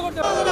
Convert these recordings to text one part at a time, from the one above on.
కొట్టారు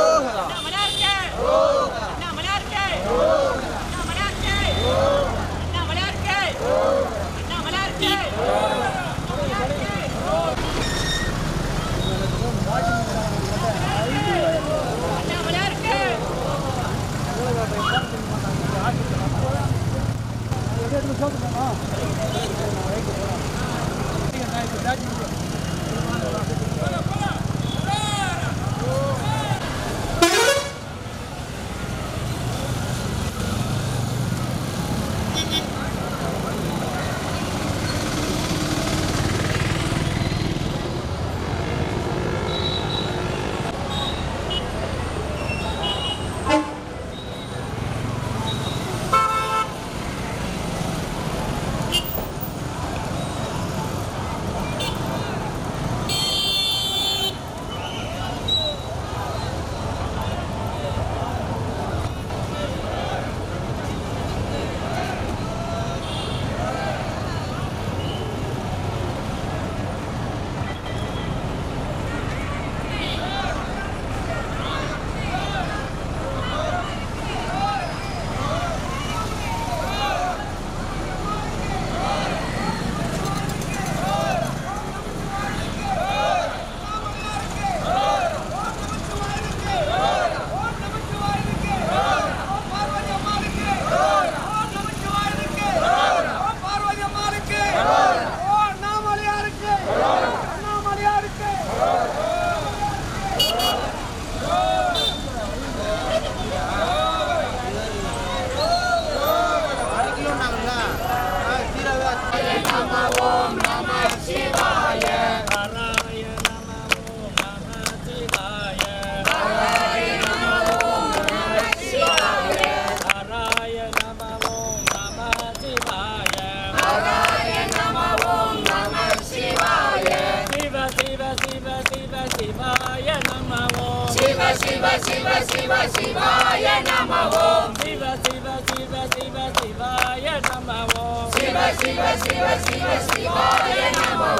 சிவ சிவாய நம ஓம் சிவ சிவ சிவ சிவ சிவாய நம ஓம் சிவ சிவ சிவ சிவ சிவாய நம.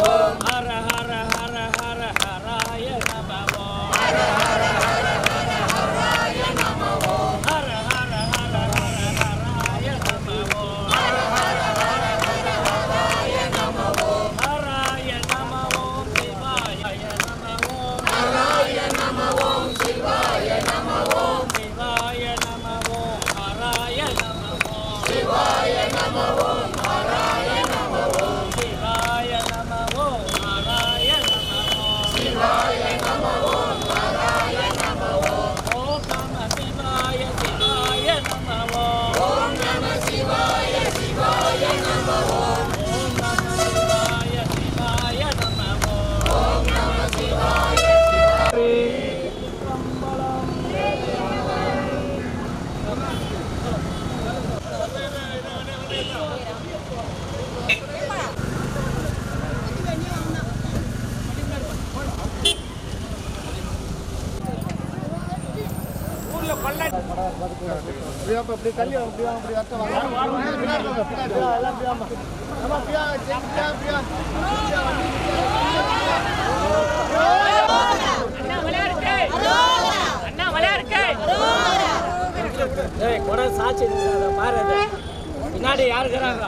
போற்றி நாட்டவருக்கும் இறைவா போற்றி ஏய் கொடை சாட்சி பாரு பின்னாடி யாரு இருக்கிறாங்க?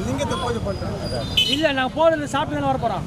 நீங்கள் தப்பு பண்ணுறேன் இல்லை நான் போகிறது சாப்பிட்டு தானே வர போகிறோம்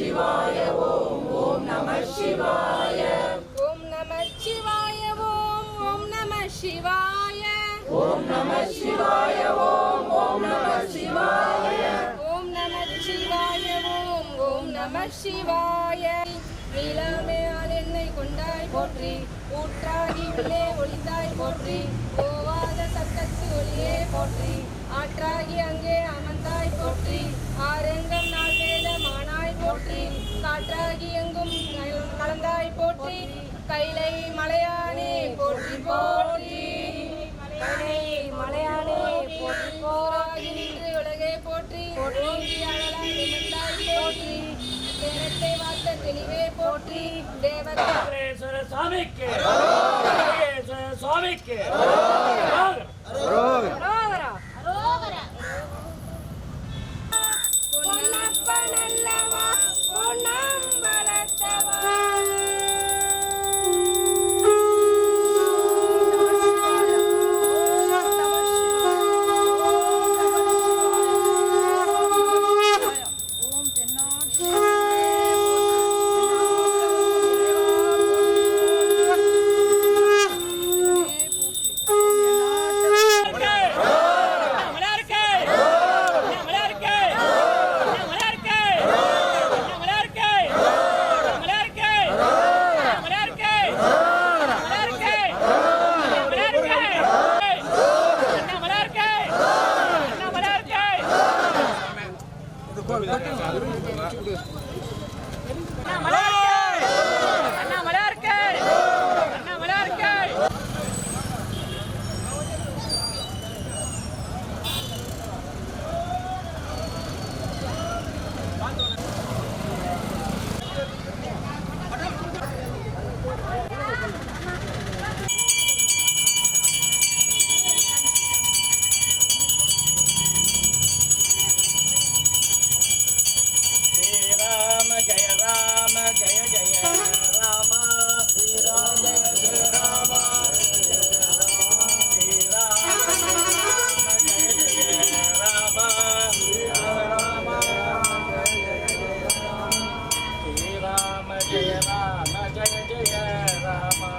சிவாய ஓம் ஓம் நம சிவாய ஓம் நம சிவாய ஓம் ஓம் நம சிவாய ஓம் நம சிவாய ஓம் ஓம் நம சிவாய ஓம் நம சிவாய ஓம் ஓம் நம சிவாய நீலாமையால் என்னை கொண்டாய் போற்றி ஊற்றாகி உள்ளே ஒளிந்தாய் போற்றி போவாத சத்தத்து ஒளியே போற்றி ஆற்றாகி அங்கே அமர்ந்தாய் போற்றி ஆரெங்கம் நாள் போற்றி காற்றாகி எங்கும் கலந்தாய் போற்றி கைலை மலையானே போற்றி போற்றி மலையானே போற்றி போராகி நின்று உலகே போற்றி. போற்றி. தேவத்தை வார்த்த தெளிவே போற்றி. தேவதேஸ்வர சுவாமிக்கு. சுவாமிக்கு. ஜெய ராம ஜெய ஜெய ராமா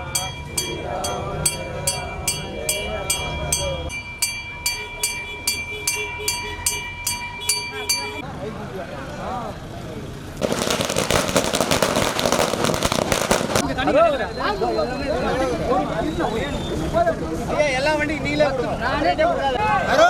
எல்லா வண்டியும் நீல அரோ